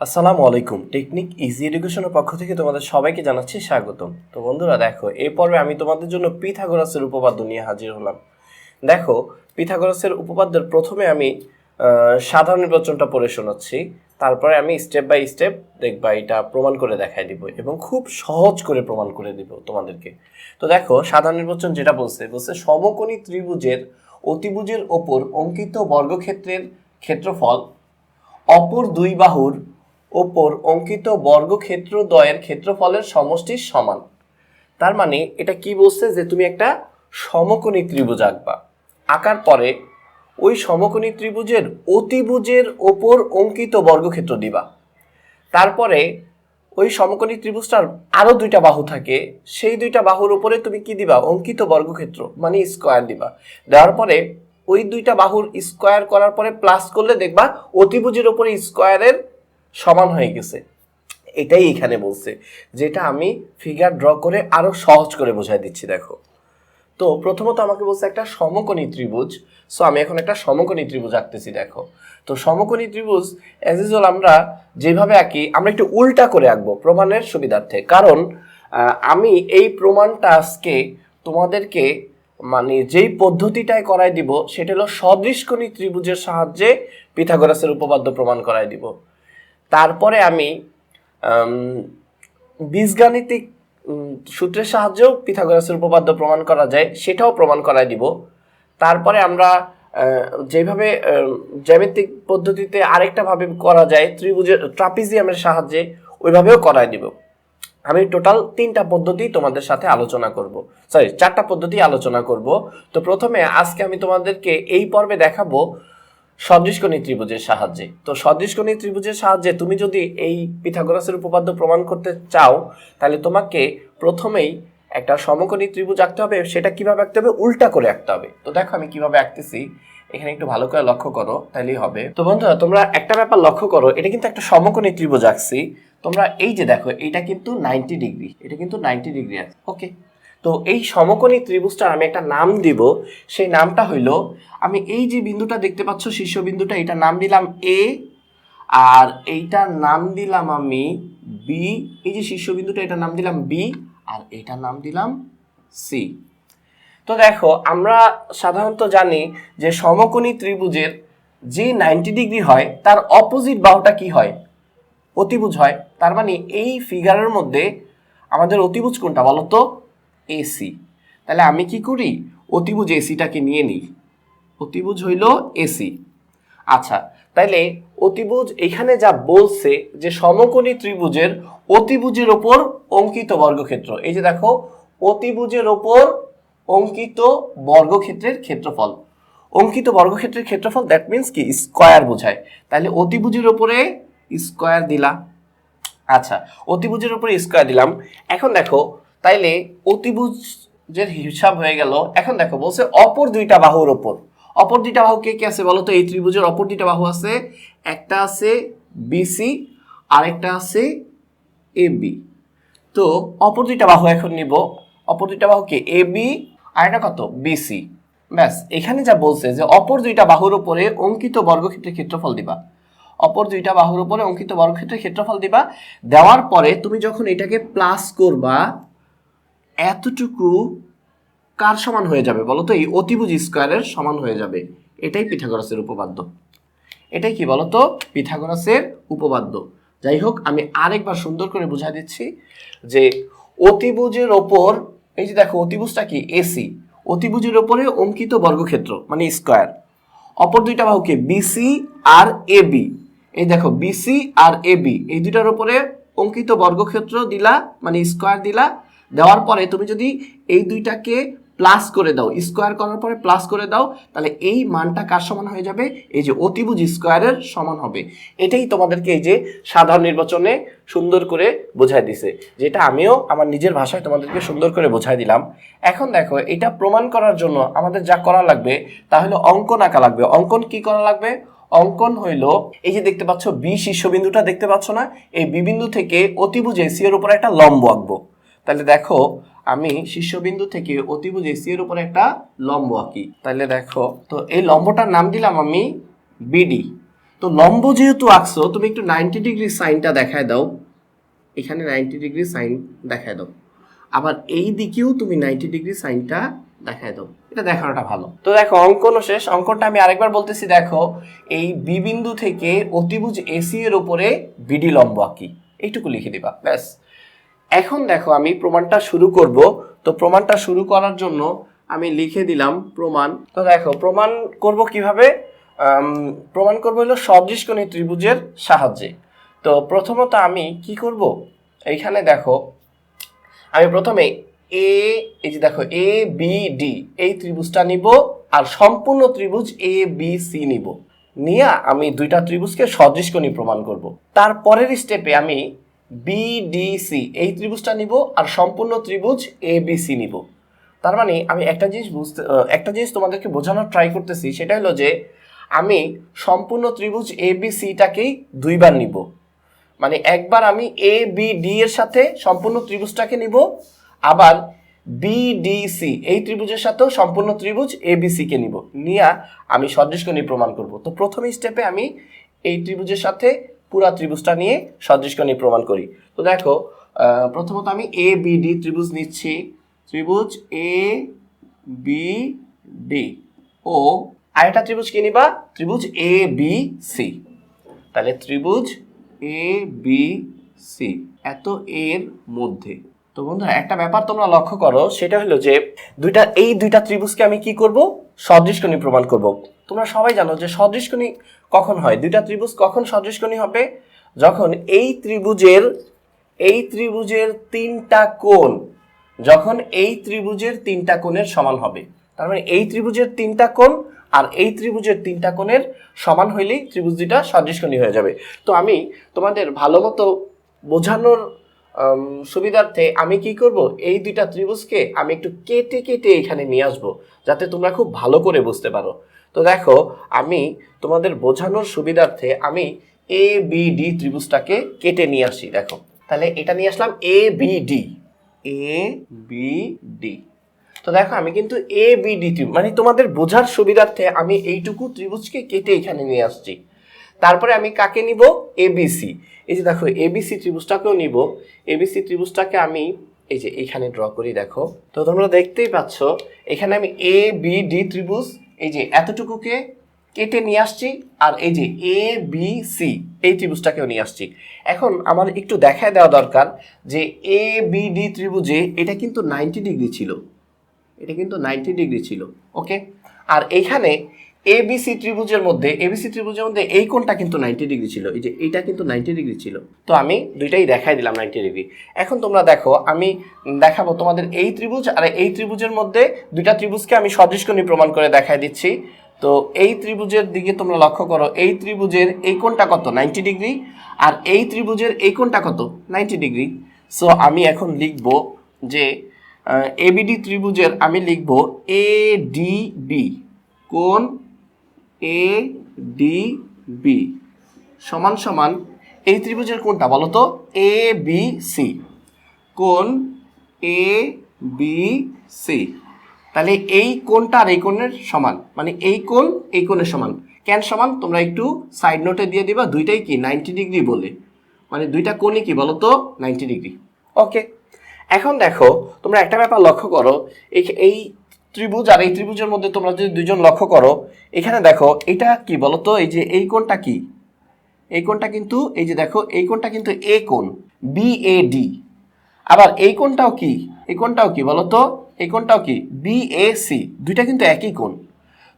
আসসালামু আলাইকুম। Technique easy এডুকেশনের পক্ষ থেকে তোমাদের সবাইকে জানাচ্ছি স্বাগতম। তো বন্ধুরা, দেখো, এই পর্বে আমি তোমাদের জন্য পিথাগোরাসের উপপাদ্য নিয়ে হাজির হলাম। দেখো, পিথাগোরাসের উপপাদ্যের প্রথমে আমি সাধারণ নির্বাচনটা পড়ে শোনাচ্ছি। তারপরে আমি স্টেপ বাই স্টেপ দেখবা এটা প্রমাণ করে দেখাই দিব এবং খুব সহজ করে প্রমাণ করে দিব তোমাদেরকে। তো দেখো, সাধারণ নির্বাচন যেটা বলছে বলছে সমকোণী ত্রিভুজের অতিভুজের ওপর অঙ্কিত বর্গক্ষেত্রের ক্ষেত্রফল অপর দুই বাহুর ওপর অঙ্কিত বর্গক্ষেত্র দ্বয়ের ক্ষেত্রফলের সমষ্টির সমান। তার মানে এটা কি বলছে যে তুমি একটা সমকোণী ত্রিভুজ আঁকবা। আঁকার পরে ওই সমকোণী ত্রিভুজের অতিভুজের ওপর অঙ্কিত বর্গক্ষেত্র দিবা। তারপরে ওই সমকোণী ত্রিভুজটার আরও দুইটা বাহু থাকে। সেই দুইটা বাহুর উপরে তুমি কি দিবা? অঙ্কিত বর্গক্ষেত্র মানে স্কোয়ার দিবা। দেওয়ার পরে ওই দুইটা বাহুর স্কোয়ার করার পরে প্লাস করলে দেখবা অতিভুজের উপরে স্কোয়ারের সমান হয়ে গেছে। এটাই এখানে বলছে, যেটা আমি ফিগার ড্র করে আরও সহজ করে বোঝাই দিচ্ছি, দেখো। তো প্রথমত আমাকে বলছে একটা সমকোণী ত্রিভুজ সো আমি এখন একটা সমকোণী ত্রিভুজ আঁকতেছি, দেখো। তো সমকোণী ত্রিভুজ অ্যাজ ইউজুয়াল আমরা যেভাবে আঁকি, আমরা একটু উল্টা করে আঁকবো প্রমাণের সুবিধার্থে। কারণ আমি এই প্রমাণটা আজকে তোমাদেরকে মানে যেই পদ্ধতিটায় করাই দিব, সেটা হলো সদৃশকোণী ত্রিভুজের সাহায্যে পিথাগোরাসের উপপাদ্য প্রমাণ করাই দিব। তারপরে আমি বীজগাণিতিক সূত্রের সাহায্যেও পিথাগোরাসের উপপাদ্য প্রমাণ করা যায়, সেটাও প্রমাণ করায় দিব। তারপরে আমরা যেভাবে জ্যামিতিক পদ্ধতিতে আরেকটা ভাবে করা যায় ত্রিভুজের ট্রাপিজিয়ামের সাহায্যে ওইভাবেও করায় দিব। আমি টোটাল তিনটা পদ্ধতি তোমাদের সাথে আলোচনা করব। সরি চারটা পদ্ধতি আলোচনা করব। তো প্রথমে আজকে আমি তোমাদেরকে এই পর্বে দেখাবো সদৃশকোণী ত্রিভুজের সাহায্যে। তো সদৃশকোণী ত্রিভুজের সাহায্যে তুমি যদি এই পিথাগোরাসের উপপাদ্য প্রমাণ করতে চাও, তাহলে তোমাকে প্রথমেই একটা সমকোণী ত্রিভুজ আঁকতে হবে, সেটা কীভাবে আঁকতে হবে? উল্টা করে আঁকতে হবে। তো দেখো আমি কীভাবে আঁকতেছি। এখানে একটু ভালো করে লক্ষ্য করো তাহলেই হবে। তো বন্ধুরা, তোমরা একটা ব্যাপার লক্ষ্য করো, এটা কিন্তু একটা সমকোণী ত্রিভুজ আঁকছি। তোমরা এই যে দেখো এটা কিন্তু নাইনটি ডিগ্রি এটা কিন্তু নাইনটি ডিগ্রি আছে ওকে তো এই সমকোণী ত্রিভুজটার আমি একটা নাম দিব। সেই নামটা হইল, আমি এই যে বিন্দুটা দেখতে পাচ্ছ শীর্ষবিন্দুটা এটা নাম দিলাম এ আর এইটার নাম দিলাম আমি বি এই যে শীর্ষবিন্দুটা এটার নাম দিলাম বি আর এটার নাম দিলাম সি তো দেখো, আমরা সাধারণত জানি যে সমকোণী ত্রিভুজের যে নাইনটি ডিগ্রি হয়, তার অপোজিট বাহুটা কি হয়? অতিভুজ হয়। তার মানে এই ফিগারের মধ্যে আমাদের অতিভুজ কোনটা বলো তো এসি তাহলে আমি কি করি? অতিভুজ এসিটাকে নিয়ে নিই। অতিভুজ হইল এসি আচ্ছা তাইলে অতিভুজ এখানে যা বলছে যে সমকোণী ত্রিভুজের অতিভুজের ওপর অঙ্কিত বর্গক্ষেত্র। এই যে দেখো, অতিভুজের ওপর অঙ্কিত বর্গক্ষেত্রের ক্ষেত্রফল। অঙ্কিত বর্গক্ষেত্রের ক্ষেত্রফল দ্যাট মিন্স কি? স্কয়ার বোঝায়। তাহলে অতিভুজের ওপরে স্কয়ার দিলা আচ্ছা অতিভুজের উপরে স্কয়ার দিলাম। এখন দেখো তাইলে অতিভুজের হিসাব হয়ে গেল। এখন দেখো, বলছে অপর দুইটা বাহুর ওপর। অপর দুইটা বাহু কে কে আছে বলো তো? এই ত্রিভুজের অপর দুইটা বাহু আছে। একটা আছে বিসি আরেকটা আছে এবি তো অপর দুইটা বাহু এখন নিব। অপর দুইটা বাহু কে? এ বি আর এটা কত বিসি ব্যাস, এখানে যা বলছে যে অপর দুইটা বাহুর উপরে অঙ্কিত বর্গক্ষেত্রের ক্ষেত্রফল দিবা। অপর দুইটা বাহুর উপরে অঙ্কিত বর্গক্ষেত্রের ক্ষেত্রফল দিবা। দেওয়ার পরে তুমি যখন এটাকে প্লাস করবা এতটুকু কার সমান হয়ে যাবে? বলো তো, এই অতিভুজ স্কোয়ারের সমান হয়ে যাবে। এটাই পিথাগোরাসের উপপাদ্য। এটাই কি বলতো পিথাগোরাসের উপপাদ্য। যাই হোক, আমি আরেকবার সুন্দর করে বুঝা দিচ্ছি যে অতিভুজের ওপর, এই যে দেখো, অতিভুজটা কি? এসি অতিভুজের ওপরে অঙ্কিত বর্গক্ষেত্র মানে স্কোয়ার। অপর দুইটা বাহুকে বিসি আর এ বি এই দেখো বিসি আর এ বি এই দুইটার ওপরে অঙ্কিত বর্গক্ষেত্র দিলা মানে স্কোয়ার দিলা দেওয়ার পরে তুমি যদি এই দুইটাকে প্লাস করে দাও স্কোয়ার করার পরে প্লাস করে দাও, তাহলে এই মানটা কার সমান হয়ে যাবে? এই যে অতিভুজ স্কোয়ারের সমান হবে। এটাই তোমাদেরকে এই যে সাধারণ নির্বাচনে সুন্দর করে বোঝায় দিছে। যেটা আমিও আমার নিজের ভাষায় তোমাদেরকে সুন্দর করে বোঝাই দিলাম। এখন দেখো, এটা প্রমাণ করার জন্য আমাদের যা করা লাগবে তাহলে অঙ্কন আঁকা লাগবে। অঙ্কন কি করা লাগবে? অঙ্কন হইল, এই যে দেখতে পাচ্ছ বি শীর্ষবিন্দুটা দেখতে পাচ্ছ না? এই বিবিন্দু থেকে অতিভুজ এসি এর উপরে একটা লম্ব আঁকবো। তাহলে দেখো, আমি শীর্ষবিন্দু থেকে অতিভুজ এসি এর উপরে একটা লম্ব আঁকি। তাহলে দেখো, তো এই লম্বটার নাম দিলাম আমি বিডি তো লম্ব যেহেতু আঁকছো, তুমি একটু নাইনটি ডিগ্রি সাইনটা দেখায় দাও। এখানে নাইনটি ডিগ্রি সাইন দেখায় দাও। আবার এই দিকেও তুমি নাইনটি ডিগ্রি সাইনটা দেখায় দাও। এটা দেখানোটা ভালো। তো দেখো অঙ্কনও শেষ। অঙ্কনটা আমি আরেকবার বলতেছি, দেখো, এই বি বিন্দু থেকে অতিভুজ এসি এর উপরে বিডি লম্ব আঁকি। এইটুকু লিখে দিবা, ব্যাস। এখন দেখো, আমি প্রমাণটা শুরু করব। তো প্রমাণটা শুরু করার জন্য আমি লিখে দিলাম প্রমাণ। তো দেখো, প্রমাণ করব কীভাবে? প্রমাণ করব হলো সদৃশকোণী ত্রিভুজের সাহায্যে। তো প্রথমত আমি কি করব? এইখানে দেখো, আমি প্রথমে এ, এই যে দেখো, এ, বি, ডি, এই ত্রিভুজটা নিব আর সম্পূর্ণ ত্রিভুজ এ, বি, সি নিব। নিয়ে আমি দুইটা ত্রিভুজকে সদৃশকোণী প্রমাণ করব। তারপরের স্টেপে আমি বি ডি সি এই ত্রিভুজটা নিব আর সম্পূর্ণ ত্রিভুজ এ বি সি নিব। তার মানে আমি একটা জিনিস বুঝতে একটা জিনিস তোমাদেরকে বোঝানোর ট্রাই করতেছি, সেটা হলো যে আমি সম্পূর্ণ ত্রিভুজ এবিসিটাকেই দুইবার নিব। মানে একবার আমি এ বি ডি এর সাথে সম্পূর্ণ ত্রিভুজটাকে নিব, আবার বি ডি সি এই ত্রিভুজের সাথেও সম্পূর্ণ ত্রিভুজ এ বি সি কে নিব। নিয়ে আমি সদৃশকোণী প্রমাণ করব। তো প্রথম স্টেপে আমি এই ত্রিভুজের সাথে পুরা ত্রিভুজটা নিয়ে সদৃশকোণী প্রমাণ করি। তো দেখো প্রথমত আমি এ বি ডি ত্রিভুজ নিচ্ছি। ত্রিভুজ এ বি ডি ও, আরেকটা ত্রিভুজ কি নিবা? ত্রিভুজ এ বি সি তাহলে ত্রিভুজ এ বি সি এত এর মধ্যে। তো বন্ধুরা একটা ব্যাপার তোমরা লক্ষ্য করো, সেটা হলো যে দুইটা, এই দুইটা ত্রিভুজকে আমি কি করব? সদৃশকোণী প্রমাণ করব। তোমরা সবাই জানো যে সদৃশকোণী কখন হয়? দুইটা ত্রিভুজ কখন সদৃশকোণী হবে? যখন এই ত্রিভুজের এই ত্রিভুজের তিনটা কোণ, যখন এই ত্রিভুজের তিনটা কোণের সমান হবে। তার মানে এই ত্রিভুজের তিনটা কোণ আর এই ত্রিভুজের তিনটা কোণের সমান হইলেই ত্রিভুজ দুইটা সদৃশকোণী হয়ে যাবে। তো আমি তোমাদের ভালো মতো বোঝানোর সুবিধার্থে আমি কি করব? এই দুইটা ত্রিভুজকে আমি একটু কেটে কেটে এখানে নিয়ে আসব, যাতে তোমরা খুব ভালো করে বুঝতে পারো। তো দেখো, আমি তোমাদের বোঝানোর সুবিধার্থে আমি এ বি ডি ত্রিভুজটাকে কেটে নিয়ে আসি, দেখো। তাহলে এটা নিয়ে আসলাম A B D A B D তো দেখো, আমি কিন্তু এ বি ডি মানে তোমাদের বোঝার সুবিধার্থে আমি এইটুকু ত্রিভুজকে কেটে এখানে নিয়ে আসছি। তারপরে আমি কাকে নিব? এবিসি এই যে দেখো এবিসি ত্রিভুজটাকেও নিব। এবিসি ত্রিভুজটাকে আমি এই যে এখানে ড্র করি, দেখো। তো তোমরা দেখতেই পাচ্ছ, এখানে আমি এ বি ডি ত্রিভুজ, এই যে এতটুকুকে কেটে নিয়ে আসছি, আর এই যে এ বি সি এই ত্রিভুজটাকেও নিয়ে আসছি। এখন আমার একটু দেখায় দেওয়া দরকার যে এ বি ডি ত্রিভুজে এটা কিন্তু নাইনটি ডিগ্রি ছিল। এটা কিন্তু নাইনটি ডিগ্রি ছিল ওকে আর এইখানে এবিসি ত্রিভুজের মধ্যে এবিসি ত্রিভুজের মধ্যে এই কোণটা কিন্তু নাইনটি ডিগ্রি ছিল, এই যে এইটা কিন্তু নাইনটি ডিগ্রি ছিল। তো আমি দুইটাই দেখাই দিলাম নাইনটি ডিগ্রি এখন তোমরা দেখো, আমি দেখাবো তোমাদের এই ত্রিভুজ আর এই ত্রিভুজের মধ্যে দুইটা ত্রিভুজকে আমি সদৃশকোণী প্রমাণ করে দেখাই দিচ্ছি। তো এই ত্রিভুজের দিকে তোমরা লক্ষ্য করো, এই ত্রিভুজের এই কোণটা কত? নাইনটি ডিগ্রি আর এই ত্রিভুজের এই কোণটা কত? নাইনটি ডিগ্রি সো আমি এখন লিখব যে এবিডি ত্রিভুজের আমি লিখব এ ডি বি কোণ এ ডি বি সমান সমান এই ত্রিভুজের কোনটা বলো তো? এ বি সি কোণ এ বি সি তাহলে এই কোণটা আর এই কোণের সমান? মানে এই কোণ, এই কোণের সমান। কেন সমান? তোমরা একটু সাইড নোটে দিয়ে দিবা, দুইটাই কি? নাইনটি ডিগ্রি বলে। মানে দুইটা কোণই কি বলো তো? নাইনটি ডিগ্রি ওকে এখন দেখো, তোমরা একটা ব্যাপার লক্ষ্য করো এই ত্রিভুজ, আর এই ত্রিভুজের মধ্যে তোমরা যদি দুজন লক্ষ্য করো, এখানে দেখো, এটা কি বলতো? এই যে এই কোণটা কি? এই কোণটা কিন্তু, এই যে দেখো, এই কোণটা কিন্তু এ কোণ বি এ ডি আবার এই কোণটাও কি? এই কোণটাও কি বলো তো এই কোণটাও কি? বি এ সি দুইটা কিন্তু একই কোণ।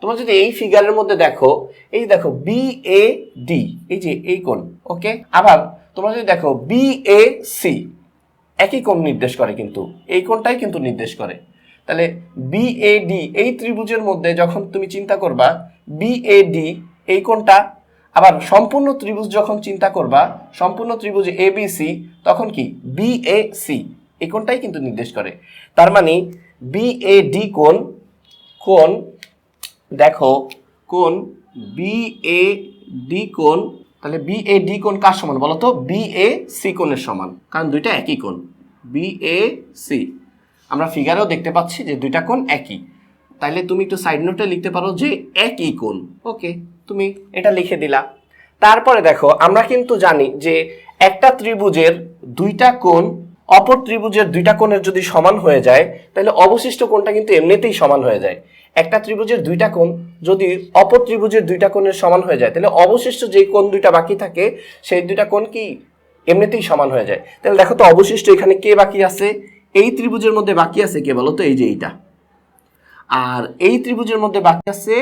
তোমরা যদি এই ফিগারের মধ্যে দেখো, এই দেখো বি এ ডি এই যে এই কোণ, ওকে? আবার তোমরা যদি দেখো বি এ সি একই কোণ নির্দেশ করে কিন্তু। এই কোণটাই কিন্তু নির্দেশ করে। তাহলে বিএডি এই ত্রিভুজের মধ্যে যখন তুমি চিন্তা করবা বিএডি এই কোণটা, আবার সম্পূর্ণ ত্রিভুজ যখন চিন্তা করবা, সম্পূর্ণ ত্রিভুজ এবিসি তখন কি? বিএসি এই কোণটাই কিন্তু নির্দেশ করে। তার মানে বিএডি কোণ কোণ, দেখো, কোণ বিএডি কোণ, তাহলে বিএডি কোণ কার সমান বলো তো? বিএসি কোণের সমান, কারণ দুইটা একই কোণ। বিএসি আমরা ফিগারেও দেখতে পাচ্ছি যে দুইটা কোণ একই। তাইলে তুমি একটু সাইড নোটে লিখতে পারো যে একই কোণ। ওকে, তুমি এটা লিখে দিলা। তারপরে দেখো, আমরা কিন্তু জানি যে একটা ত্রিভুজের দুইটা কোণ, অপর ত্রিভুজের দুইটা কোণের যদি সমান হয়ে যায় তাহলে অবশিষ্ট কোণটা কিন্তু এমনিতেই সমান হয়ে যায়। একটা ত্রিভুজের দুইটা কোণ যদি অপর ত্রিভুজের দুইটা কোণের সমান হয়ে যায় তাহলে অবশিষ্ট যেই কোণ দুইটা বাকি থাকে, সেই দুইটা কোণ কি এমনিতেই সমান হয়ে যায়। তাহলে দেখো তো অবশিষ্ট এখানে কে বাকি আছে? এই ত্রিভুজের মধ্যে বাকি আছে কে বলো তো এই যে এইটা। আর এই ত্রিভুজের মধ্যে বাকি আছে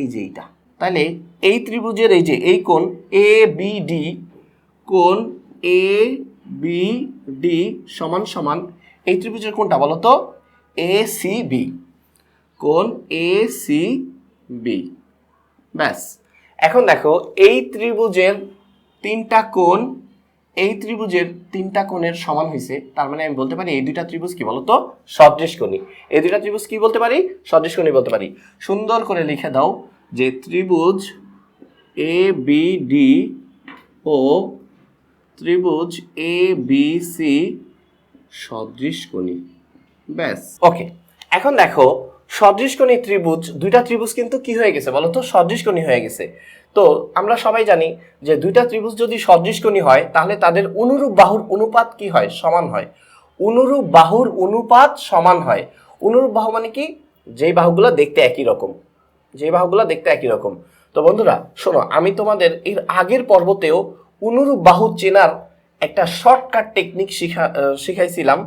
এই যে এইটা। তাহলে এই ত্রিভুজের এই যে এই কোণ এ বি ডি কোণ এ বি ডি সমান সমান এই ত্রিভুজের কোণটা বলো তো এ সি বি কোণ এ সি বি ব্যাস। এখন দেখো, এই ত্রিভুজের তিনটা কোণ এই ত্রিভুজের তিনটা কোণের সমান হয়েছে, তার মানে আমি বলতে পারি এই দুইটা ত্রিভুজ কি বলতো? সদৃশ সদৃশকোণী এই দুইটা ত্রিভুজ কি বলতে পারি? সদৃশকোণী বলতে পারি। সুন্দর করে লিখে দাও যে ত্রিভুজ এ বি ডি ও ত্রিভুজ এ বি সি সদৃশ সদৃশকোণী ব্যাস। ওকে এখন দেখো সদৃশকোণী ত্রিভুজ, দুইটা ত্রিভুজ কিন্তু কি হয়ে গেছে বলো তো সদৃশকোণী হয়ে গেছে। তো আমরা সবাই জানি যে দুইটা ত্রিভুজ যদি সদৃশকোণী হয়, তাহলে তাদের অনুরূপ বাহুর অনুপাত কি হয়? সমান হয়। অনুরূপ বাহুর অনুপাত সমান হয়। অনুরূপ বাহু মানে কি? যেই বাহুগুলো দেখতে একই রকম। যে বাহুগুলো দেখতে একই রকম। তো বন্ধুরা, শোনো, আমি তোমাদের এর আগের পর্বতেও অনুরূপ বাহু চেনার একটা শর্টকাট টেকনিক শিখা শিখাইছিলাম।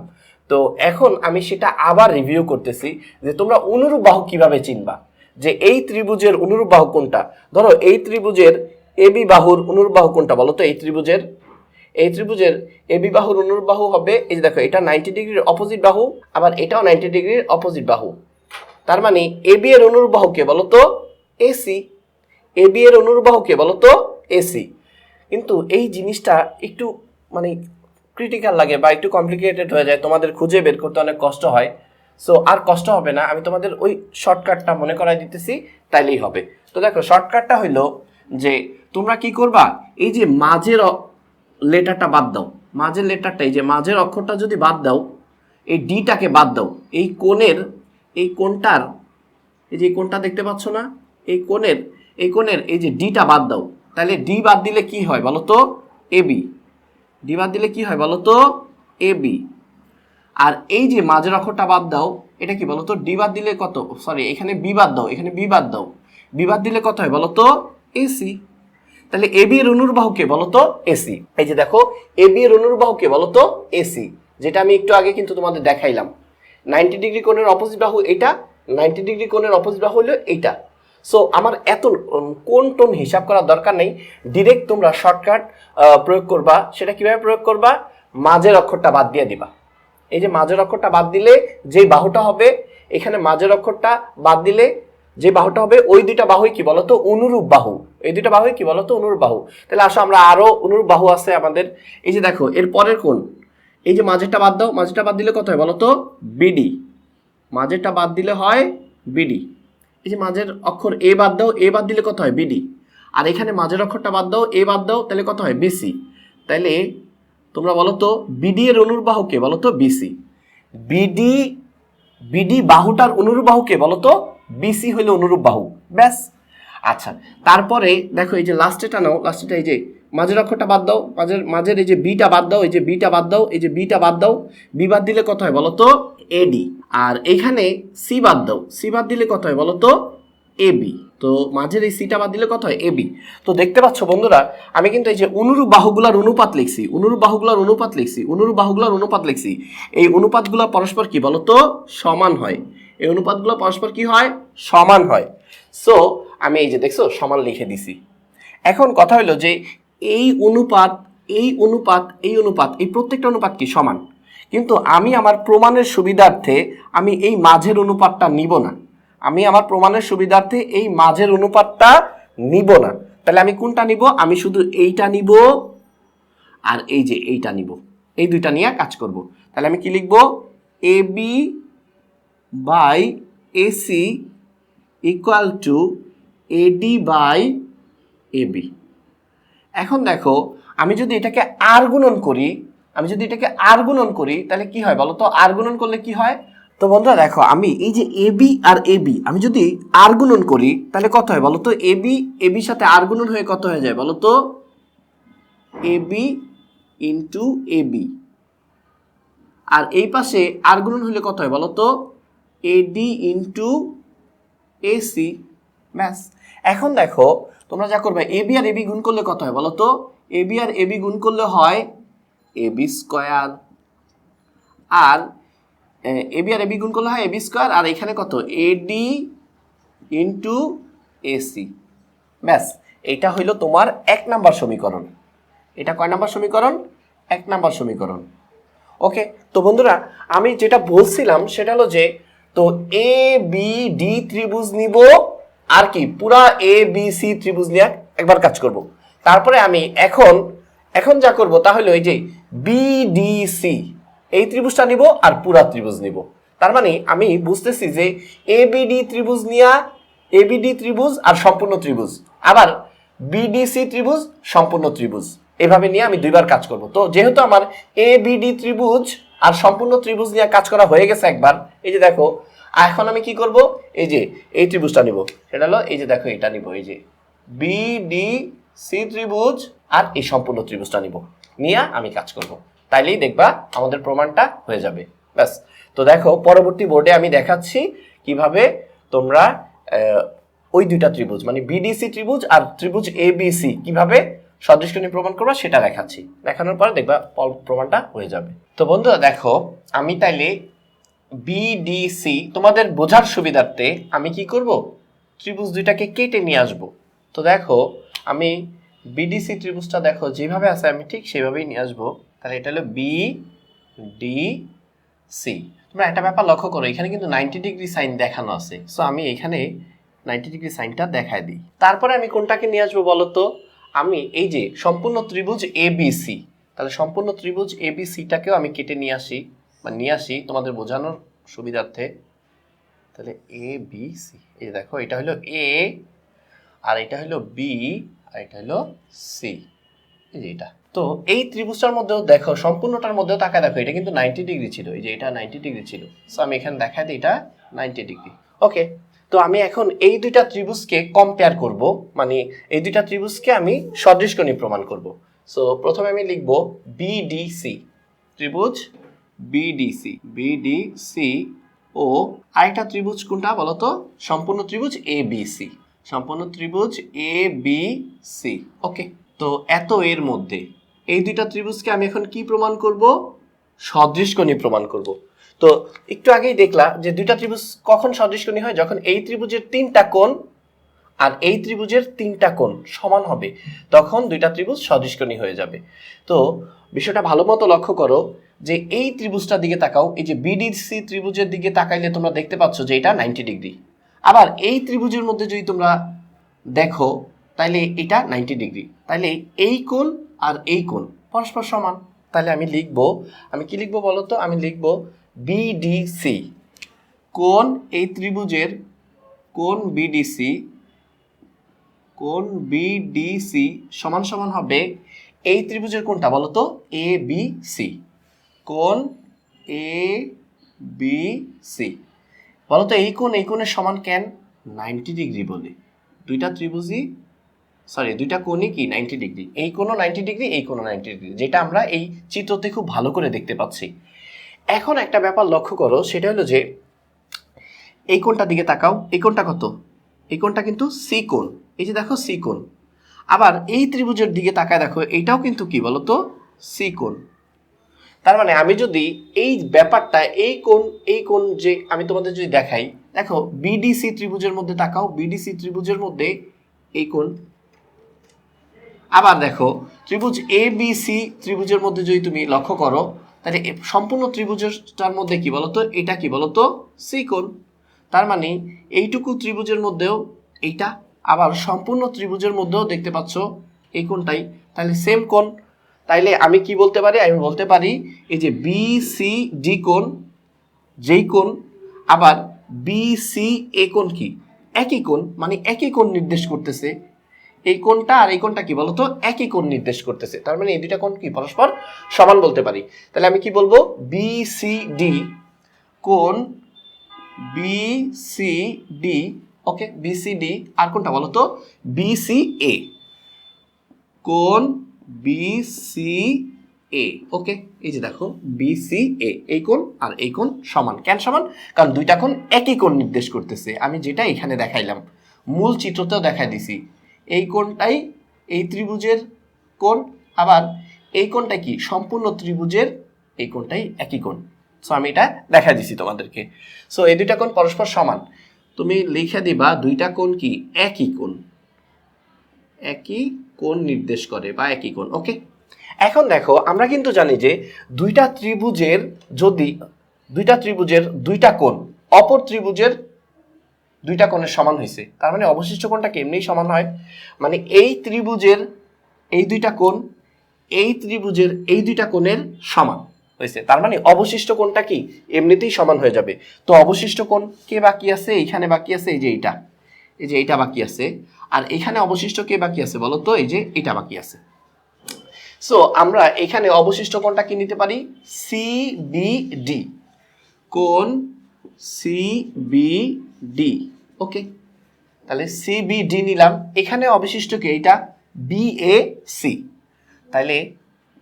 তো এখন আমি সেটা আবার রিভিউ করতেছি যে তোমরা অনুরূপ বাহু কীভাবে চিনবা? যে এই ত্রিভুজের অনুরূপ বাহু কোনটা? ধরো এই ত্রিভুজের এবি বাহুর অনুরূপ বাহু কোনটা বলো তো? এই ত্রিভুজের এই ত্রিভুজের এবি বাহুর অনুরূপ বাহু হবে, এই যে দেখো, এটা নাইনটি ডিগ্রির অপোজিট বাহু, আবার এটাও নাইনটি ডিগ্রির অপোজিট বাহু। তার মানে এবি এর অনুরূপ বাহু কে বলো তো? এসি এবি এর অনুরূপ বাহু কে বলো তো? এসি কিন্তু এই জিনিসটা একটু মানে ক্রিটিক্যাল লাগে বা একটু কমপ্লিকেটেড হয়ে যায়, তোমাদের খুঁজে বের করতে অনেক কষ্ট হয়। সো আর কষ্ট হবে না। আমি তোমাদের ওই শর্টকাটটা মনে করাই দিতেছি, তাইলেই হবে। তো দেখো শর্টকাটটা হইল যে, তোমরা কি করবা? এই যে মাঝের লেটারটা বাদ দাও। মাঝের লেটারটা, এই যে মাঝের অক্ষরটা যদি বাদ দাও, এই ডিটাকে বাদ দাও। এই কোণের, এই কোণটার, এই যে কোণটা দেখতে পাচ্ছ না? এই কোণের এই কোণের, এই যে ডিটা বাদ দাও। তাহলে ডি বাদ দিলে কি হয় বলো তো? এবি ডি বাদ দিলে কি হয় বলো তো? এবি আর এই যে মাঝের অক্ষরটা বাদ দাও, এটা কি বলতো? ডি বাদ দিলে কত? সরি এখানে বি বাদ দাও, এখানে বি বাদ দাও। বি বাদ দিলে কত হয় বলো তো এসি তাহলে এবি এর অনুর্বাহকে বলো তো এসি এই যে দেখো এবি এর অনুর্বাহকে বলো তো এসি যেটা আমি একটু আগে কিন্তু তোমাদের দেখাইলাম। নাইনটি ডিগ্রি কোণের অপোজিট বাহু এটা, নাইনটি ডিগ্রি কোণের অপোজিট বাহু হলো এইটা সো আমার এত কোন টোন হিসাব করার দরকার নেই। ডিরেক্ট তোমরা শর্টকাট প্রয়োগ করবা। সেটা কীভাবে প্রয়োগ করবা? মাঝের অক্ষরটা বাদ দিয়ে দিবা। এই যে মাঝের অক্ষরটা বাদ দিলে যে বাহুটা হবে, এখানে মাঝের অক্ষরটা বাদ দিলে যে বাহুটা হবে, ওই দুইটা বাহুই কি বলতো? অনুরূপ বাহু। এই দুইটা বাহুই কি বলতো? অনুরূপ বাহু। তাহলে আসো আমরা আরও অনুরূপ বাহু আছে আমাদের। এই যে দেখো, এর পরের কোন এই যে মাঝেরটা বাদ দাও, মাঝেরটা বাদ দিলে কত হয় বলতো? বিডি মাঝেরটা বাদ দিলে হয় বিডি এই যে মাঝের অক্ষর এ বাদ দাও এ বাদ দিলে কত হয়? বিডি আর এখানে মাঝের অক্ষরটা বাদ দাও এ বাদ দাও, তাহলে কত হয়? বিসি তাহলে তোমরা বলো তো বিডি এর অনুর্বাহকে বলো তো বিসি বিডি বিডি বাহুটার অনুরূপ বাহুকে বলো তো বিসি হইলে অনুরূপ বাহু ব্যাস। আচ্ছা তারপরে দেখো এই যে লাস্টেটা নাও লাস্টেটা এই যে মাঝের অক্ষরটা বাদ দাও, মাঝের মাঝের এই যে বিটা বাদ দাও, এই যে বিটা বাদ দাও, এই যে বিটা বাদ দাও বি বাদ দিলে কত হয়? বলো তো এডি আর এখানে সি বাদ দাও সি বাদ দিলে কত হয়? বলো তো এবি তো মাঝের এই সিটা বাদ দিলে কত হয়? এবি তো দেখতে পাচ্ছ বন্ধুরা, আমি কিন্তু এই যে অনুরূপ বাহুগুলার অনুপাত লিখছি, অনুরূপ বাহুগুলার অনুপাত লিখছি, অনুরূপ বাহুগুলার অনুপাত লিখছি। এই অনুপাতগুলো পরস্পর কি বলো তো সমান হয়। এই অনুপাতগুলো পরস্পর কি হয়? সমান হয়। সো আমি এই যে দেখছ, সমান লিখে দিছি। এখন কথা হলো যে এই অনুপাত এই অনুপাত এই অনুপাত, এই প্রত্যেকটা অনুপাত কি সমান? কিন্তু আমি আমার প্রমাণের সুবিধার্থে আমি এই মাঝের অনুপাতটা নিব না। আমি আমার প্রমাণের সুবিধার্থে এই মাঝের অনুপাতটা নিব না। তাহলে আমি কোনটা নিব? আমি শুধু এইটা নিব আর এই যে এইটা নিব। এই দুইটা নিয়ে কাজ করব। তাহলে আমি কি লিখব? A B by AC equal to AD by AB এখন দেখো, আমি যদি এটাকে আর গুণন করি, আমি যদি এটাকে আর গুণন করি, তাহলে কি হয় বলো তো? আর গুণন করলে কি হয়? তো বন্ধুরা দেখো, আমি এই যে এ বি আর এ বি আমি যদি আর গুণন করি, তাহলে কত হয় বলো তো এ বি এ বির সাথে আর গুণন হয়ে কত হয়ে যায় বলো তো A B into A B আর এই পাশে আর গুণন হলে কত হয় বলো তো এডি ইন্টু এসি ব্যাস। এখন দেখো, তোমরা যা করবে এ বি আর এ বি গুণ করলে কত হয় বলো তো এ বি আর এ বি গুণ করলে হয় এ বি স্কোয়ার আর এ বি আর এ বি গুণ করলে হয় এ বি স্কোয়ার, আর এখানে কত? এডি ইন্টু এসি ব্যাস, এটা হইল তোমার এক নাম্বার সমীকরণ। এটা কয় নাম্বার সমীকরণ? এক নাম্বার সমীকরণ। ওকে, তো বন্ধুরা, আমি যেটা বলছিলাম সেটা হলো যে, তো এ বি ডি ত্রিভুজ নিব, আর কি, পুরা এ বি সি ত্রিভুজ নিয়ে একবার কাজ করব। তারপরে আমি এখন এখন যা করব তাহলে ওই যে বি ডি সি। এই ত্রিভুজটা নিব আর পুরা ত্রিভুজ নিব। তার মানে আমি বুঝতেছি যে এ বি ডি ত্রিভুজ নিয়া এ বি ডি ত্রিভুজ আর সম্পূর্ণ ত্রিভুজ। আবার বিডিসি ত্রিভুজ, সম্পূর্ণ ত্রিভুজ। এভাবে নিয়ে আমি দুইবার কাজ করব। তো যেহেতু আমার এ ত্রিভুজ আর সম্পূর্ণ ত্রিভুজ নিয়ে কাজ করা হয়ে গেছে একবার, এই যে দেখো এখন আমি কি করব? এই যে এই ত্রিভুজটা নিব। সেটা হলো এই যে দেখো, এটা নিব। এই যে বিডি সি ত্রিভুজ আর এই সম্পূর্ণ ত্রিভুজটা নিব। নিয়ে আমি কাজ করব। তাইলেই দেখবা আমাদের প্রমাণটা হয়ে যাবে। ব্যাস। তো দেখো, পরবর্তী বোর্ডে আমি দেখাচ্ছি কীভাবে তোমরা ওই দুইটা ত্রিভুজ মানে বিডিসি ত্রিভুজ আর ত্রিভুজ এবিসি কীভাবে সদৃষ্টনী প্রমাণ করবা সেটা দেখাচ্ছি। দেখানোর পর দেখবা প্রমাণটা হয়ে যাবে। তো বন্ধুরা, দেখো, আমি তাইলে বিডিসি তোমাদের বোঝার সুবিধার্থে আমি কি করব? ত্রিভুজ দুইটাকে কেটে নিয়ে আসব। তো দেখো, আমি বিডিসি ত্রিভুজটা দেখো, যেভাবে আছে আমি ঠিক সেভাবেই নিয়ে আসব। তাহলে এটা হলো বি ডি সি তোমরা একটা ব্যাপার লক্ষ্য করো, এখানে কিন্তু নাইনটি ডিগ্রি সাইন দেখানো আছে। সো আমি এখানে নাইনটি ডিগ্রি সাইনটা দেখায় দিই। তারপরে আমি কোনটাকে নিয়ে আসব বলো তো? আমি এই যে সম্পূর্ণ ত্রিভুজ এ সি তাহলে সম্পূর্ণ ত্রিভুজ এ বি সিটাকেও আমি কেটে নিয়ে আসি, বা নিয়ে আসি তোমাদের বোঝানোর সুবিধার্থে। তাহলে এ বি সি এই দেখো, এটা হলো এ আর এটা হলো বি আর এটা হলো সি এই যে এটা। তো এই ত্রিভুজটার মধ্যেও দেখো, সম্পূর্ণটার মধ্যেও তাকায় দেখো, এটা কিন্তু নাইনটি ডিগ্রি ছিল, এই যে এটা নাইনটি ডিগ্রি ছিল। সো আমি এখানে দেখাই দিই, এটা নাইনটি ডিগ্রি ওকে তো আমি এখন এই দুইটা ত্রিভুজকে কম্পেয়ার করব মানে এই দুইটা ত্রিভুজকে আমি সদৃশকণী প্রমাণ করব। সো প্রথমে আমি লিখব বিডিসি ত্রিভুজ বিডিসি বিডিসি ও আরেকটা ত্রিভুজ কোনটা বলো তো সম্পূর্ণ ত্রিভুজ এ বি সি সম্পূর্ণ ত্রিভুজ এ বি সি ওকে তো এত এর মধ্যে এই দুইটা ত্রিভুজকে আমি এখন কি প্রমাণ করব? সদৃশকণী প্রমাণ করব। তো একটু আগেই দেখলা যে দুইটা ত্রিভুজ কখন সদৃশকণী হয়? যখন এই ত্রিভুজের তিনটা কোণ আর এই ত্রিভুজের তিনটা কোণ সমান হবে, তখন দুইটা ত্রিভুজ সদৃশকণী হয়ে যাবে। তো বিষয়টা ভালো মতো লক্ষ্য করো যে এই ত্রিভুজটার দিকে তাকাও, এই যে বিডিসি ত্রিভুজের দিকে তাকাইলে তোমরা দেখতে পাচ্ছ যে এটা নাইনটি ডিগ্রি। আবার এই ত্রিভুজের মধ্যে যদি তোমরা দেখো, তাইলে এটা নাইনটি ডিগ্রি। তাইলে এই কোণ আর এই কোণ, পরস্পর সমান। তাহলে আমি লিখব, আমি কি লিখব বলো তো? আমি লিখব বিডিসি কোন এই ত্রিভুজের কোন বিডিসি কোণ বিডিসি সমান সমান হবে এই ত্রিভুজের কোনটা বলো তো? এ বি সি কোন এ বি সি বলো তো, এই কোন এই কোণের সমান কেন? নাইনটি ডিগ্রি বলে। দুইটা ত্রিভুজই সরি দুইটা কোণই কি নাইনটি ডিগ্রি এই কোণও নাইনটি ডিগ্রি এই কোণও নাইনটি ডিগ্রি যেটা আমরা এই চিত্রতে খুব ভালো করে দেখতে পাচ্ছি। এখন একটা ব্যাপার লক্ষ্য করো, সেটা হলো যে এই কোণটার দিকে তাকাও, এই কোণটা কত? এই কোণটা কিন্তু সি কোণ। এই যে দেখো সি কোণ। আবার এই ত্রিভুজের দিকে তাকায় দেখো এইটাও কিন্তু কি বলো তো সি কোণ। তার মানে আমি যদি এই ব্যাপারটা, এই কোণ এই কোণ যে আমি তোমাদের যদি দেখাই, দেখো বিডিসি ত্রিভুজের মধ্যে তাকাও বিডিসি ত্রিভুজের মধ্যে এই কোণ আবার দেখো, ত্রিভুজ এ বি সি ত্রিভুজের মধ্যে যদি তুমি লক্ষ্য করো, তাহলে সম্পূর্ণ ত্রিভুজটার মধ্যে কি বলতো? এটা কি বলতো? সি কোণ তার মানে এইটুকু ত্রিভুজের মধ্যেও এইটা, আবার সম্পূর্ণ ত্রিভুজের মধ্যেও দেখতে পাচ্ছ এই কোণটাই। তাহলে সেম কোণ। তাইলে আমি কি বলতে পারি? আমি বলতে পারি এই যে বি সি ডি কোণ, যেই কোণ, আবার বি সি এ কোণ কি? একই কোণ মানে একই কোণ নির্দেশ করতেছে। এই কোণটা আর এই কোণটা কি বলতো? একই কোণ নির্দেশ করতেছে। তার মানে এই দুইটা কোণ কি? পরস্পর সমান বলতে পারি। তাহলে আমি কি বলব? বি সি ডি কোণ B C D okay B C D আর কোনটা বলো তো বি সি এ কোন বি সি এ ওকে এই যে দেখো বি সি এ এই কোণ আর এই কোণ সমান। কেন সমান? কারণ দুইটা কোণ একই কোণ নির্দেশ করতেছে। আমি যেটা এখানে দেখাইলাম, মূল চিত্রতেও দেখাই দিছি। এই কোণটাই এই ত্রিভুজের কোণ। আবার এই কোণটা কি? সম্পূর্ণ ত্রিভুজের এই কোণটাই একই কোণ। সো আমি এটা দেখা দিছি তোমাদেরকে। সো এই দুইটা কোণ পরস্পর সমান। তুমি লিখে দিবা দুইটা কোণ কি? একই কোণ। একই কোণ নির্দেশ করে বা একই কোণ ওকে এখন দেখো, আমরা কিন্তু জানি যে দুইটা ত্রিভুজের যদি দুইটা ত্রিভুজের দুইটা কোণ, অপর ত্রিভুজের দুইটা কোণের সমান হয়েছে তার মানে অবশিষ্ট কোণটা এমনিই সমান হয়? মানে এই ত্রিভুজের এই দুইটা কোণ, এই ত্রিভুজের এই দুইটা কোণের সমান হয়েছে তার মানে অবশিষ্ট কোণটা কি? এমনিতেই সমান হয়ে যাবে। তো অবশিষ্ট কোণ কে বাকি আছে? এইখানে বাকি আছে, এই যে এইটা। এই যে এইটা বাকি আছে। আর এখানে অবশিষ্ট কে বাকি আছে বলো তো? এই যে এটা বাকি আছে। সো আমরা এখানে অবশিষ্ট কোণটা কি নিতে পারি? সি বি ডি কোণ সি বি ডি ওকে। তাহলে সি বি ডি নিলাম। এখানে অবশিষ্ট কি? এইটা বি এ সি তাহলে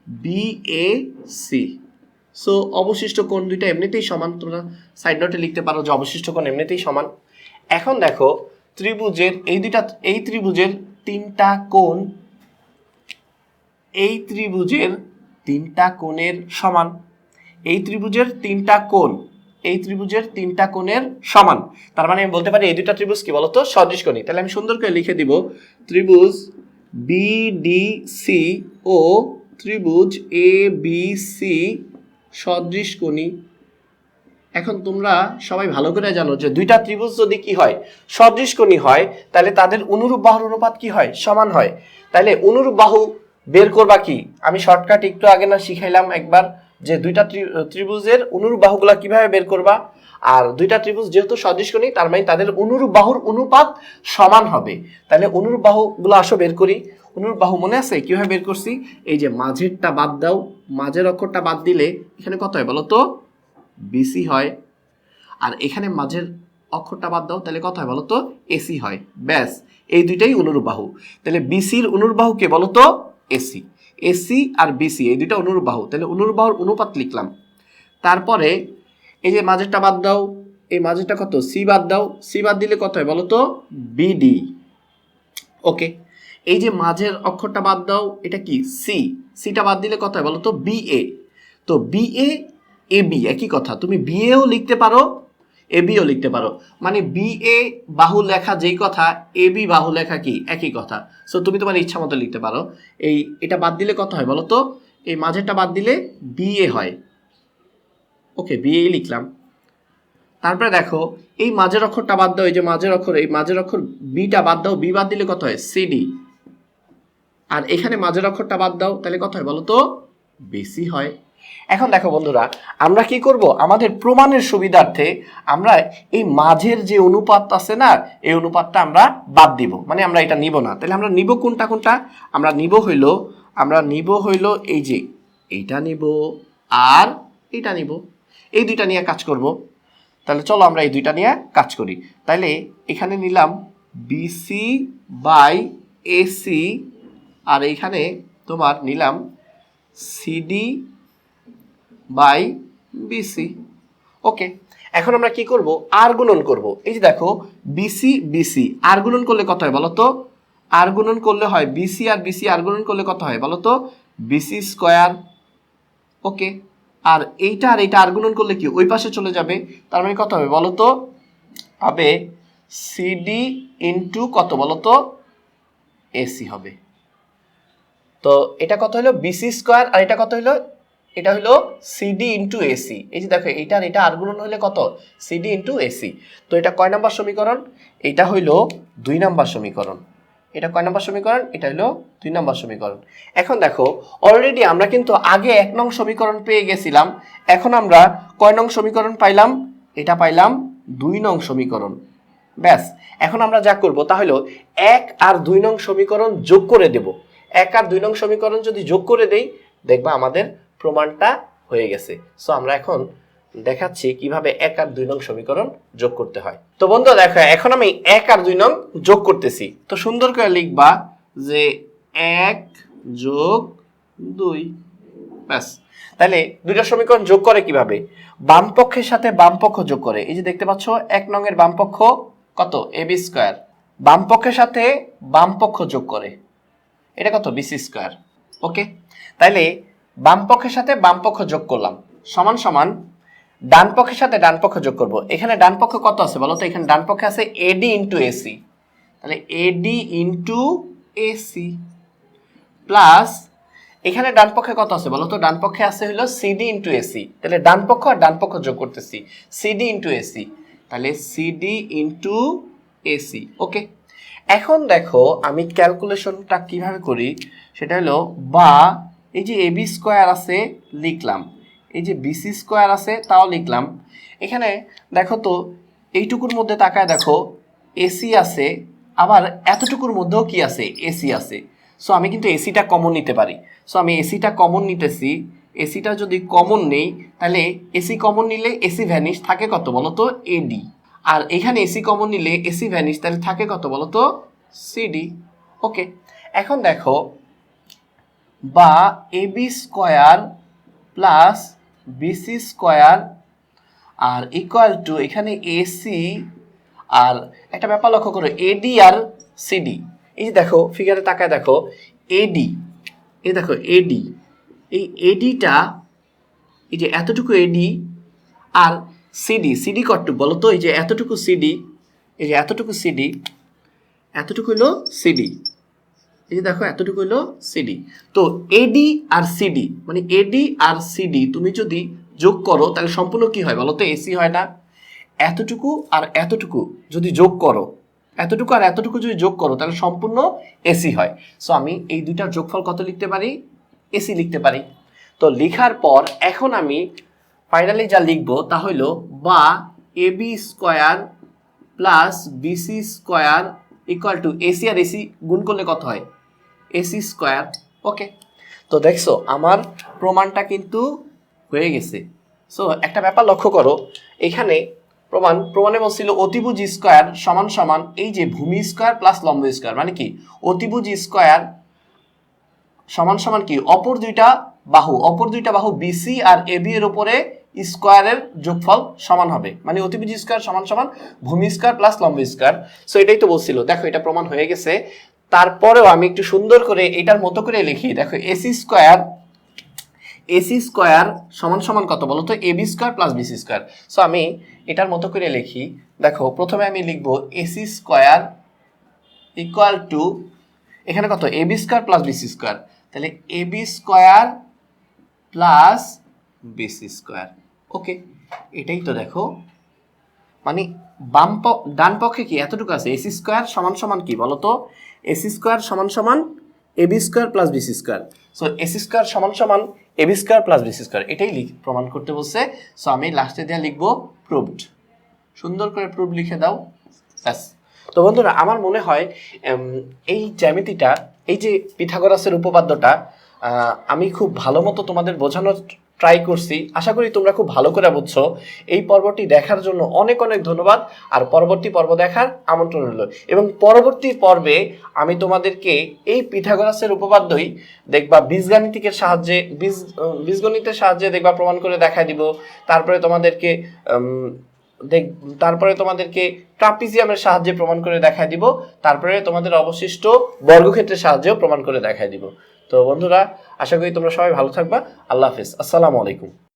বি এ সি সো অবশিষ্ট কোণ দুইটা এমনিতেই সমান? তোমরা সাইড নোটে লিখতে পারো যে অবশিষ্ট কোণ এমনিতেই সমান। এখন দেখো, ত্রিভুজের, এই দুইটা, এই ত্রিভুজের তিনটা কোণ, এই ত্রিভুজের তিনটা কোণের সমান। এই ত্রিভুজের তিনটা কোণ এই ত্রিভুজের তিনটা কোণের সমান। তার মানে আমি বলতে পারি এই দুইটা ত্রিভুজ কি বলতো? সদৃশ কোণী তাহলে আমি সুন্দর করে লিখে দিব, ত্রিভুজ বিডিসি ও ত্রিভুজ এ বি সি সদৃশ কোণী এখন তোমরা সবাই ভালো করে জানো যে দুইটা ত্রিভুজ যদি কি হয়, সদৃশ কোণী হয়, তাহলে তাদের অনুরূপ বাহুর অনুপাত কি হয়? সমান হয়। তাহলে অনুরূপ বাহু বের করবা কি? আমি শর্টকাট একটু আগে না শিখাইলাম, একবার যে দুইটা ত্রিভুজের অনুরূপ বাহুগুলা কীভাবে বের করবা? আর দুইটা ত্রিভুজ যেহেতু সদৃশ কোণী তার মানে তাদের অনুরূপ বাহুর অনুপাত সমান হবে। তাহলে অনুরূপ বাহুগুলো আসো বের করি। অনুরূপ বাহু মনে আছে? কীভাবে বের করছি? এই যে মাঝেরটা বাদ দাও। মাঝের অক্ষরটা বাদ দিলে এখানে কত হয় বলো তো বিসি হয়। আর এখানে মাঝের অক্ষরটা বাদ দাও, তাহলে কত হয় বলো তো এসি হয়। ব্যাস, এই দুইটাই অনুরূপ বাহু। তাহলে বিসির অনুরূপ বাহু কে বলো তো এসি এসি আর বিসি এই দুইটা অনুরূপ বাহু। তাহলে অনুরূপ বাহুর অনুপাত লিখলাম। তারপরে এই যে মাঝেরটা বাদ দাও, এই মাঝেরটা কত? সি বাদ দাও। সি বাদ দিলে কত হয় বলো তো বিডি ওকে এই যে মাঝের অক্ষরটা বাদ দাও, এটা কি? সি সিটা বাদ দিলে কত হয় বলো তো বি এ তো বি এ বি একই কথা। তুমি বি এও লিখতে পারো এ বিও লিখতে পারো। মানে বি এ বাহু লেখা যেই কথা এ বি বাহু লেখা কি? একই কথা। সো তুমি তোমার ইচ্ছা মতো লিখতে পারো। এই এটা বাদ দিলে কত হয় বলো তো? এই মাঝেরটা বাদ দিলে বি এ হয়। ওকে বি এ লিখলাম। তারপরে দেখো এই মাঝের অক্ষরটা বাদ দাও এই যে মাঝের অক্ষর এই মাঝের অক্ষর বিটা বাদ দাও বি বাদ দিলে কত হয়? সিডি আর এখানে মাঝের অক্ষরটা বাদ দাও তাহলে কত হয় বলো তো? বেশি হয়। এখন দেখো বন্ধুরা, আমরা কি করব? আমাদের প্রমাণের সুবিধার্থে আমরা এই মাঝের যে অনুপাত আছে না, এই অনুপাতটা আমরা বাদ দিব। মানে আমরা এটা নিব না। তাহলে আমরা নিব কোনটা কোনটা? আমরা নিব হইল, আমরা নিব হইল এই যে এইটা নিব আর এইটা নিব। এই দুইটা নিয়ে কাজ করব। তাহলে চলো আমরা এই দুইটা নিয়ে কাজ করি। তাহলে এখানে নিলাম বিসি বাই এসি আর এইখানে তোমার নিলাম সিডি বাই বিসি ওকে এখন আমরা কি করব? আর গুণন করব। এই যে দেখো বিসি বিসি আর গুণন করলে কত হয় বলো তো আর গুণন করলে হয় বিসি আর বিসি আর গুণন করলে কত হয় বলো তো বিসি স্কোয়ার ওকে আর এইটা আর এইটা আর গুণন করলে কি? ওই পাশে চলে যাবে। তার মানে কত হবে বলো তো হবে সিডি ইন্টু কত বলো তো এসি হবে। তো এটা কত হলো? বিসি স্কোয়ার আর এটা কত হলো? এটা হলো সিডি ইন্টু এসি এই যে দেখো এটা এটা আর গুণন হলে কত? সিডি ইন্টু এসি তো এটা কয় নাম্বার সমীকরণ? এটা হইল দুই নাম্বার সমীকরণ। এটা কয় নাম্বার সমীকরণ? এটা হলো দুই নাম্বার সমীকরণ। এখন দেখো অলরেডি আমরা কিন্তু আগে এক নং সমীকরণ পেয়ে গেছিলাম। এখন আমরা কয় নং সমীকরণ পাইলাম? এটা পাইলাম দুই নং সমীকরণ। ব্যাস, এখন আমরা যা করব তা হলো এক আর দুই নং সমীকরণ যোগ করে দেব। এক আর দুই নং সমীকরণ যদি যোগ করে দেই, দেখবা আমাদের প্রমাণটা হয়ে গেছে। সো আমরা এখন দেখাচ্ছি কীভাবে এক আর দুই নং সমীকরণ যোগ করতে হয়। তো বন্ধু দেখো, এখন আমি এক আর দুই নং যোগ করতেছি। তো সুন্দর করে লিখবা যে এক যোগ দুই, ব্যাস। তাহলে দুইটা সমীকরণ যোগ করে কীভাবে? বাম পক্ষের সাথে বাম পক্ষ যোগ করে। এই যে দেখতে পাচ্ছ, এক নং এর বাম পক্ষ কত? A B square. বাম পক্ষের সাথে বাম পক্ষ যোগ করে। এটা কত? BC square. ওকে? তাইলে বাম পক্ষের সাথে বাম পক্ষ যোগ করলাম। সমান সমান ডান পক্ষের সাথে ডান পক্ষ যোগ করব। এখানে ডান পক্ষ কত আছে বলো তো? এখানে ডান পক্ষে আছে এডি ইন্টু এসি তাহলে এডি ইন্টু এসি প্লাস এখানে ডান পক্ষে কত আছে বলো তো? ডান পক্ষে আছে হলো সিডি ইন্টু এসি তাহলে ডান পক্ষ আর ডান পক্ষ যোগ করতেছি। সিডি ইন্টু এসি তাহলে সিডি ইন্টু এসি ওকে এখন দেখো, আমি ক্যালকুলেশনটা কীভাবে করি? সেটা হলো বা এই যে এবি স্কোয়ার আছে, লিখলাম। এই যে বিসি স্কোয়ার আছে, তাও লিখলাম। এখানে দেখো তো, এইটুকুর মধ্যে তাকায় দেখো এসি আছে, আবার এতটুকুর মধ্যেও কি আছে? এসি আছে। সো আমি কিন্তু এসিটা কমন নিতে পারি। সো আমি এসিটা কমন নিতেছি। এসিটা যদি কমন নেই, তাহলে এসি কমন নিলে এসি ভ্যানিশ থাকে কত বলো তো এডি আর এখানে এসি কমন নিলে এসি ভ্যানিশ তাহলে থাকে কত বলো তো সিডি ওকে এখন দেখো বা AB square plus BC square R equal to এখানে এসি আর একটা ব্যাপার লক্ষ্য করো এডি আর সিডি এই যে দেখো ফিগারে তাকায় দেখো এডি এই দেখো এডি এই এডিটা এই যে এতটুকু এডি আর সিডি সিডি কটটুকু বলো তো? এই যে এতটুকু সিডি এই যে এতটুকু সিডি এতটুকু হলো সিডি এই যে দেখো এতটুকু হলো সিডি তো এডি আর সিডি মানে এডি আর সিডি তুমি যদি যোগ করো, তাহলে সম্পূর্ণ কি হয় বলো তো? এসি হয় না। এতটুকু আর এতটুকু যদি যোগ করো, এতটুকু আর এতটুকু যদি যোগ করো, তাহলে সম্পূর্ণ এসি হয়। সো আমি এই দুইটার যোগফল কত লিখতে পারি? এসি লিখতে পারি। তো লেখার পর এখন আমি ফাইনালি যা লিখব, তা হইল বা AB square plus BC square equal to AC R AC গুণ করলে কত হয়? AC square. ওকে তো দেখছ আমার প্রমাণটা কিন্তু হয়ে গেছে। সো একটা ব্যাপার লক্ষ্য করো এখানে প্রমাণ প্রমাণে বলছিল অতিভুজ স্কোয়ার সমান সমান এই যে ভূমি স্কোয়ার প্লাস লম্ব স্কোয়ার মানে কি? অতিভুজ স্কোয়ার সমান সমান কি? অপর দুইটা বাহু অপর দুইটা বাহু বিসি আর এবি এর উপরে স্কোয়ারের যোগফল সমান হবে। মানে অতিভুজ স্কোয়ার সমান সমান ভূমি স্কোয়ার প্লাস লম্ব স্কোয়ার। সো এটাই তো বলছিল। দেখো এটা প্রমাণ হয়ে গেছে। তারপরেও আমি একটু সুন্দর করে এটার মতো করে লিখি। দেখো, এসি স্কোয়ার এসি স্কোয়ার সমান সমান কত বলো তো? AB square plus BC square. So আমি এটার মতো করে লিখি। দেখো, প্রথমে আমি লিখব এসি স্কোয়ার ইকুয়াল টু, এখানে কত? AB square plus BC square. তাহলে AB square plus BC square. Okay এটাই তো দেখো। মানে বাম ডান পক্ষে কি এতটুকু আছে? এসি স্কোয়ার সমান সমান কি বলো তো? এসি স্কোয়ার সমান সমান AB square plus BC square. So AC square সমান সমান AB square plus BC square. এটাই লিখ প্রমাণ করতে বলছে। সো আমি লাস্টে দিয়ে লিখব প্রুভড সুন্দর করে প্রুভ লিখে দাও। ব্যাস। তো বন্ধুরা, আমার মনে হয় এই জ্যামিতিটা, এই যে পিথাগোরাসের উপপাদ্যটা আমি খুব ভালো মতো তোমাদের বোঝানোর ট্রাই করছি। আশা করি তোমরা খুব ভালো করে বুঝছ। এই পর্বটি দেখার জন্য অনেক অনেক ধন্যবাদ। আর পরবর্তী পর্ব দেখার আমন্ত্রণ রইল। এবং পরবর্তী পর্বে আমি তোমাদেরকে এই পিথাগোরাসের উপপাদ্যই দেখবা বীজগাণিতিকের সাহায্যে, বীজ বীজগণিতের সাহায্যে দেখবা প্রমাণ করে দেখা দিব। তারপরে তোমাদেরকে দেখ, তারপরে তোমাদেরকে ট্রাপিজিয়ামের সাহায্যে প্রমাণ করে দেখায় দিব। তারপরে তোমাদের অবশিষ্ট বর্গক্ষেত্রের সাহায্যেও প্রমাণ করে দেখায় দিব। তো বন্ধুরা আশা করি তোমরা সবাই ভালো থাকবা। আল্লাহ হাফিজ। আসসালামু আলাইকুম।